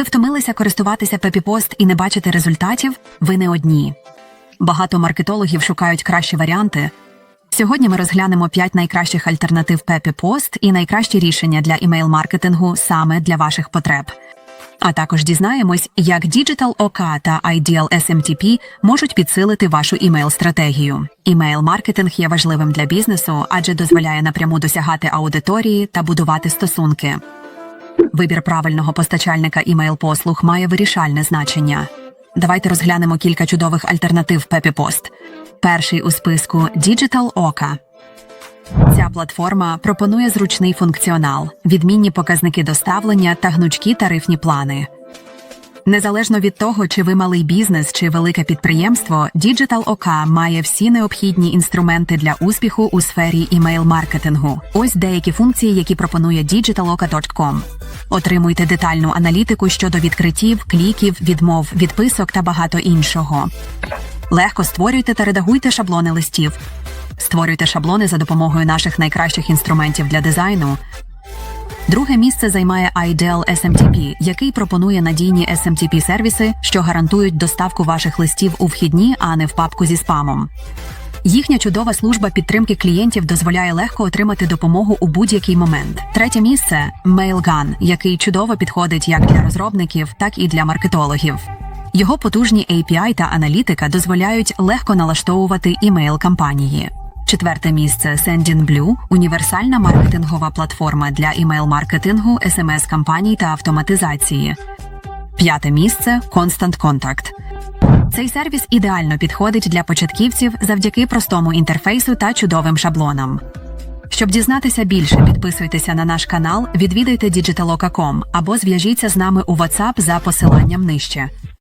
Ви втомилися користуватися PepiPost і не бачите результатів? Ви не одні. Багато маркетологів шукають кращі варіанти. Сьогодні ми розглянемо 5 найкращих альтернатив PepiPost і найкращі рішення для імейл-маркетингу саме для ваших потреб. А також дізнаємось, як Digital OK та Ideal SMTP можуть підсилити вашу імейл-стратегію. Імейл-маркетинг є важливим для бізнесу, адже дозволяє напряму досягати аудиторії та будувати стосунки. Вибір правильного постачальника імейл-послуг має вирішальне значення. Давайте розглянемо кілька чудових альтернатив PepiPost. Перший у списку Digital Oka. Ця платформа пропонує зручний функціонал, відмінні показники доставлення та гнучкі тарифні плани. Незалежно від того, чи ви малий бізнес чи велике підприємство, Digital OK має всі необхідні інструменти для успіху у сфері імейл-маркетингу. Ось деякі функції, які пропонує digitaloka.com. Отримуйте детальну аналітику щодо відкриттів, кліків, відмов, відписок та багато іншого. Легко створюйте та редагуйте шаблони листів. Створюйте шаблони за допомогою наших найкращих інструментів для дизайну. Друге місце займає Ideal SMTP, який пропонує надійні SMTP сервіси, що гарантують доставку ваших листів у вхідні, а не в папку зі спамом. Їхня чудова служба підтримки клієнтів дозволяє легко отримати допомогу у будь-який момент. Третє місце Mailgun, який чудово підходить як для розробників, так і для маркетологів. Його потужні API та аналітика дозволяють легко налаштовувати імейл-кампанії. Четверте місце Sendinblue – універсальна маркетингова платформа для імейл-маркетингу, смс-кампаній та автоматизації. П'яте місце Constant Contact. Цей сервіс ідеально підходить для початківців завдяки простому інтерфейсу та чудовим шаблонам. Щоб дізнатися більше, підписуйтеся на наш канал, відвідайте digitaloka.com або зв'яжіться з нами у WhatsApp за посиланням нижче.